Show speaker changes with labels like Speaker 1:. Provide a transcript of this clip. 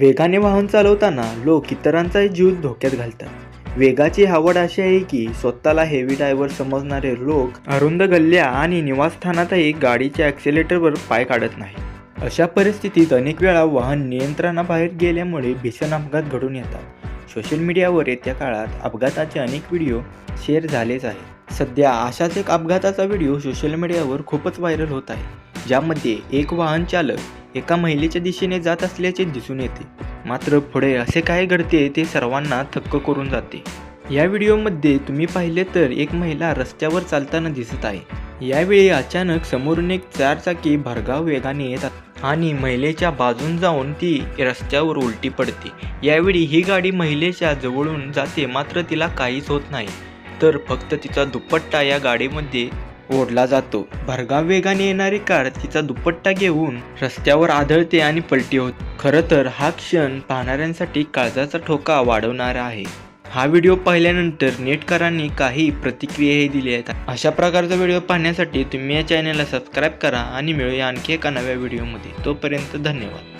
Speaker 1: वेगाने वाहन चालवताना लोक इतरांचाही जीव धोक्यात घालतात. वेगाची आवड अशी आहे की स्वतःला हेवी ड्रायव्हर समजणारे लोक अरुंद गल्ल्या आणि निवासस्थानातही गाडीच्या ॲक्सिलेटरवर पाय काढत नाही अशा परिस्थितीत अनेक वेळा वाहन नियंत्रणाबाहेर गेल्यामुळे भीषण अपघात घडून येतात. सोशल मीडियावर येत्या काळात अपघाताचे अनेक व्हिडिओ शेअर झालेच आहेत. सध्या अशाच एक अपघाताचा व्हिडिओ सोशल मीडियावर खूपच व्हायरल होत आहे. ज्यामध्ये एक वाहन चालक एका महिलेच्या दिशेने जात असल्याचे दिसून येते. मात्र पुढे असे काय घडते ते सर्वांना थक्क करून जाते. या व्हिडिओमध्ये तुम्ही पाहिले तर एक महिला रस्त्यावर चालताना दिसत आहे. यावेळी अचानक समोरून एक चारचाकी भरगाव वेगाने येतात आणि महिलेच्या बाजून जाऊन ती रस्त्यावर उलटी पडते. यावेळी ही गाडी महिलेच्या जवळून जाते मात्र तिला काहीच होत नाही. तर फक्त तिचा दुपट्टा या गाडीमध्ये ओढला जातो. भरगाव वेगाने येणारी कार तिचा दुपट्टा घेऊन रस्त्यावर आदळते आणि पलटी होते. खरं तर हा क्षण पाहणाऱ्यांसाठी काळजाचा ठोका वाढवणारा आहे. हा व्हिडिओ पाहिल्यानंतर नेटकरांनी काही प्रतिक्रियाही दिली आहेत. अशा प्रकारचा व्हिडिओ पाहण्यासाठी तुम्ही या चॅनलला सबस्क्राईब करा आणि मिळूया आणखी एका नव्या व्हिडिओमध्ये. तोपर्यंत धन्यवाद.